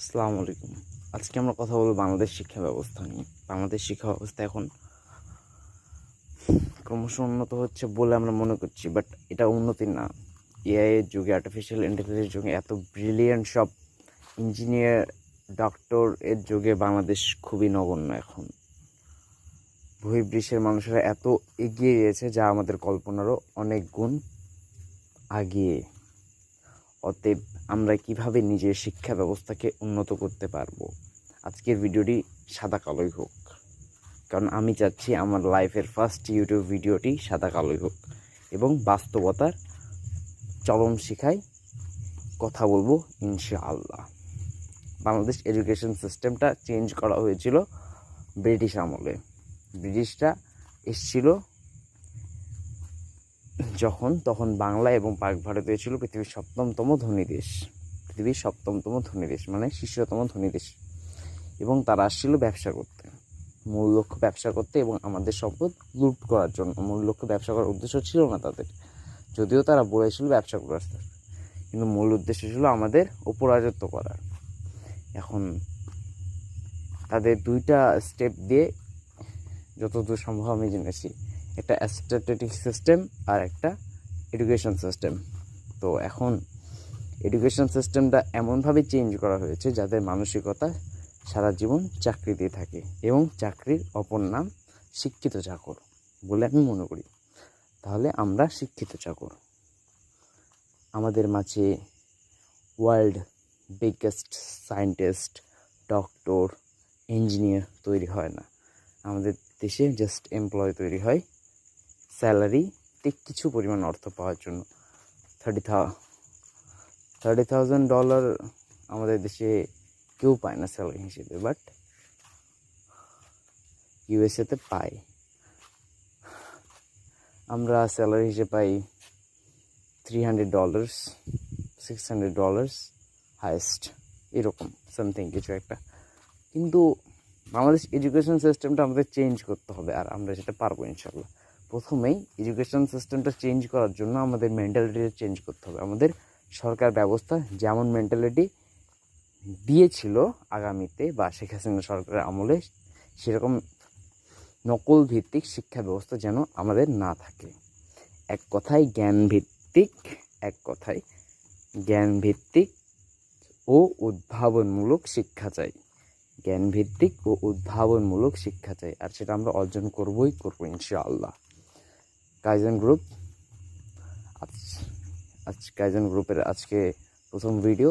আসসালামু আলাইকুম। আজকে আমরা কথা বলব বাংলাদেশ শিক্ষা ব্যবস্থা নিয়ে। বাংলাদেশ শিক্ষা ব্যবস্থা এখন ক্রমশ উন্নত হচ্ছে বলে আমরা মনে করছি বাট এটা উন্নতি না। এআই এর যুগে আর্টিফিশিয়াল ইন্টেলিজেন্স যুগে এত ব্রিলিয়েন্ট সব ইঞ্জিনিয়ার ডক্টর এর যুগে বাংলাদেশ খুবই নগণ্য এখন। বহির্বিশ্বের মানুষেরা এত এগিয়ে গিয়েছে যা আমাদের কল্পনারও অনেক গুণ আগিয়ে। অতএব আমরা কীভাবে নিজের শিক্ষা ব্যবস্থাকে উন্নত করতে পারব? আজকের ভিডিওটি সাদা কালোই হোক। কারণ আমি চাচ্ছি আমার লাইফের ফার্স্ট ইউটিউব ভিডিওটি সাদা কালোই হোক এবং বাস্তবতার চরম শিখায় কথা বলব ইনশাআল্লাহ। বাংলাদেশ এডুকেশন সিস্টেমটা চেঞ্জ করা হয়েছিল ব্রিটিশ আমলে। ব্রিটিশরা এসছিল যখন তখন বাংলা এবং পাক ভারতীয় ছিল পৃথিবীর সপ্তমতম ধনী দেশ। পৃথিবীর সপ্তমতম ধনী দেশ মানে শীর্ষতম ধনী দেশ। এবং তারা আসছিল ব্যবসা করতে। মূল লক্ষ্য ব্যবসা করতে এবং আমাদের সম্পদ লুট করার জন্য। মূল লক্ষ্য ব্যবসা করার উদ্দেশ্য ছিল না তাদের। যদিও তারা বলেছিল ব্যবসা করার কিন্তু মূল উদ্দেশ্য ছিল আমাদের অপরাজত্ব করার। এখন তাদের দুইটা স্টেপ দিয়ে যতদূর সম্ভব আমি জেনেছি। একটা স্ট্যাটিক সিস্টেম আর একটা এডুকেশন সিস্টেম তো এখন এডুকেশন সিস্টেমটা এমনভাবে চেঞ্জ করা হয়েছে যাদের মানসিকতা সারা জীবন চাকরি দিয়ে থাকে এবং চাকরির অপর নাম শিক্ষিত চাকর বলে আমি মনে করি। তাহলে আমরা শিক্ষিত চাকর। আমাদের মাঝে world biggest scientist doctor engineer তৈরি হয় না। আমাদের দেশে জাস্ট এমপ্লয় তৈরি হয় স্যালারিতে কিছু পরিমাণ অর্থ পাওয়ার জন্য। থার্টি থা থার্টি থাউজেন্ড ডলার আমাদের দেশে কেউ পায় না স্যালারি হিসেবে বাট ইউএসএতে পাই আমরা স্যালারি হিসেবে পাই three hundred dollars six hundred dollars highest এরকম সামথিং কিছু একটা। কিন্তু বাংলাদেশ এডুকেশন সিস্টেমটা আমাদের চেঞ্জ করতে হবে, আর আমরা সেটা পারব ইনশাল্লাহ প্রথমেই এডুকেশন সিস্টেমটা চেঞ্জ করার জন্য আমাদের মেন্টালিটিটা চেঞ্জ করতে হবে। আমাদের সরকার ব্যবস্থা যেমন মেন্টালিটি দিয়েছিল আগামীতে বা শেখ হাসিনা সরকারের আমলে, সেরকম নকল ভিত্তিক শিক্ষা ব্যবস্থা যেন আমাদের না থাকে। এক কথায় জ্ঞান ভিত্তিক এক কথায় জ্ঞান ভিত্তিক ও উদ্ভাবনমূলক শিক্ষা চাই। জ্ঞান ভিত্তিক ও উদ্ভাবনমূলক শিক্ষা চাই, আর সেটা আমরা অর্জন করবই, করব ইনশাআল্লাহ। কাইজন গ্রুপ আজ আজ কাইজন গ্রুপের আজকে প্রথম ভিডিও